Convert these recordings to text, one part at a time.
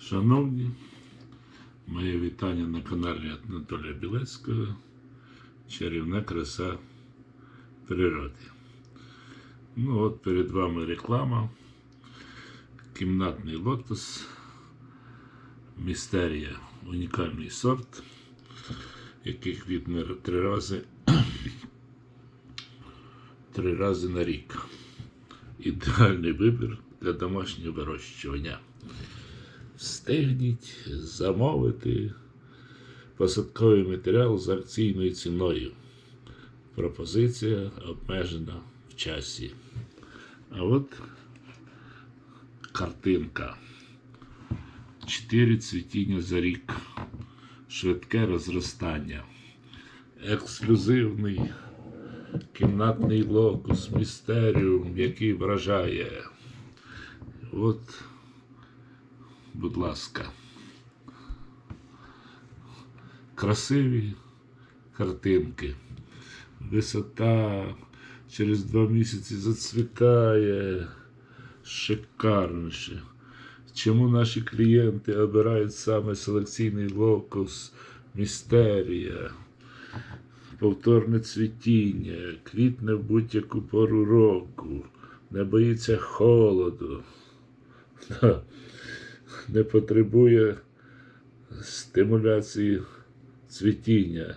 Шановні, моє вітання на каналі Анатолія Білецького. Чарівна краса природи. Ну от перед вами реклама. Кімнатний лотос. Містерія. Унікальний сорт, який квітне три рази, три рази на рік. Ідеальний вибір для домашнього вирощування. Встигніть замовити посадковий матеріал з акційною ціною. Пропозиція обмежена в часі. А от картинка. Чотири цвітіння за рік. Швидке розростання. Ексклюзивний кімнатний локус, містеріум, який вражає. От будь ласка. Красиві картинки. Висота через два місяці зацвітає шикарніше. Чому наші клієнти обирають саме селекційний локус, містерія, повторне цвітіння, квітне в будь-яку пору року, не боїться холоду не потребує стимуляції цвітіння,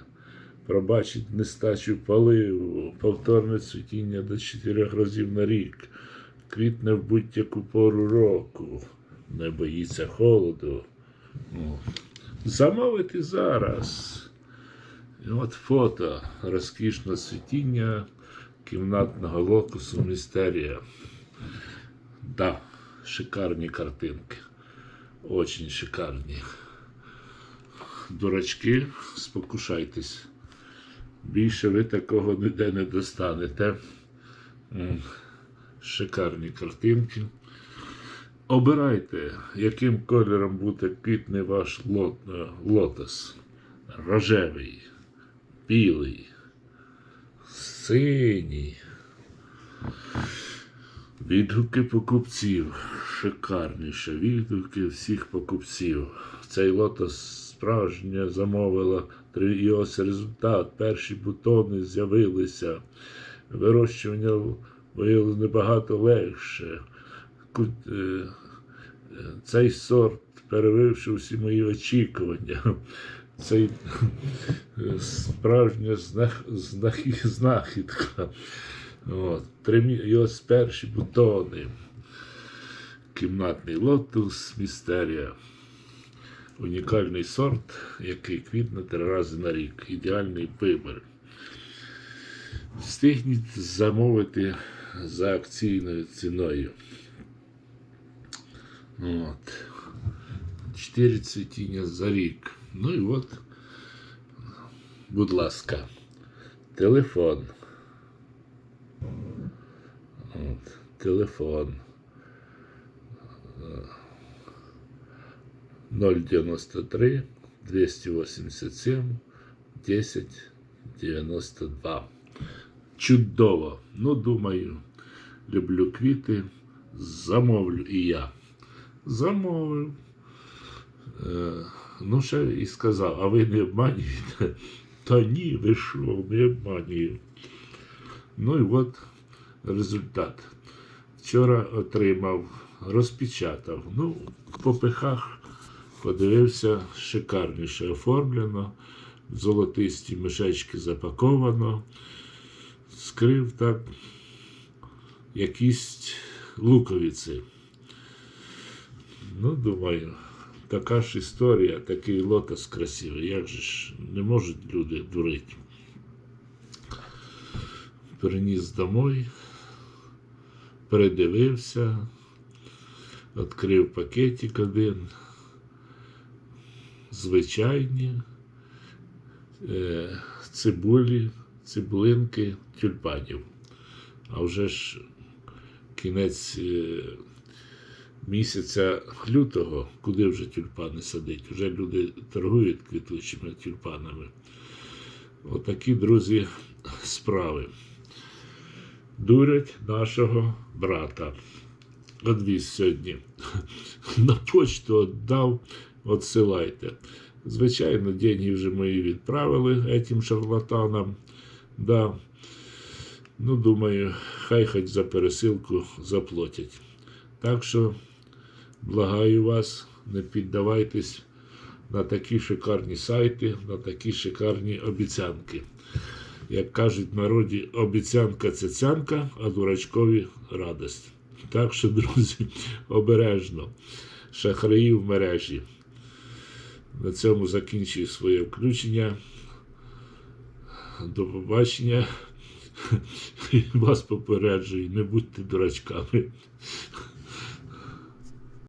пробачить нестачу поливу, повторне цвітіння до 4 разів на рік, квітне в будь-яку пору року, не боїться холоду. Ну, Замовити зараз. От фото розкішного цвітіння кімнатного локусу містерія. Да, шикарні картинки. Очень шикарні. Дурачки, спокушайтесь. Більше ви такого ніде не достанете. Шикарні картинки. Обирайте, яким кольором буде квітний ваш лот, е, лотос. Рожевий, білий, синій. Відгуки покупців. Шикарніше відгуки всіх покупців. Цей лотос справжнє замовила. І ось результат. Перші бутони з'явилися. Вирощування виявилося набагато легше. Е, Цей сорт перевивши всі мої очікування. Цей е, справжня знах, знах- знахідка. От, перші бутони. Кімнатний лотус, містерія. Унікальний сорт, який квітне три рази на рік. Ідеальний вибір. Встигніть замовити за акційною ціною. От. Чотири цвітіння за рік. Ну і от, будь ласка, телефон. Телефон. Е, 093 287 10 92. Чудово. Ну, думаю, люблю квіти. Замовлю і я. Замовив. Е, ну, ще і сказав, а ви не обманюєте? Та ні, ви що, не обманюю. Ну і от результат. Вчора отримав, розпечатав. Ну, по пихах подивився, шикарніше оформлено, золотисті мішечки запаковано, скрив так якісь луковиці. Ну, думаю, така ж історія, такий лотос красивий. Як же ж не можуть люди дурити? Приніс домой, передивився, відкрив пакетик один, звичайні е, цибулі, цибулинки тюльпанів. А вже ж кінець е, місяця лютого, куди вже тюльпани садить, вже люди торгують квітучими тюльпанами. Отакі, друзі, справи. Дурять нашого брата. одвіз сьогодні. На почту віддав, відсилайте. Звичайно, деньги вже мої відправили этим шарлатанам. Да. Ну, думаю, хай хоч за пересилку заплатять. Так що благаю вас, не піддавайтесь на такі шикарні сайти, на такі шикарні обіцянки. Як кажуть в народі, обіцянка це цянка, а дурачкові радость. Так що, друзі, обережно. Шахраї в мережі. На цьому закінчую своє включення. До побачення. Вас попереджую, не будьте дурачками.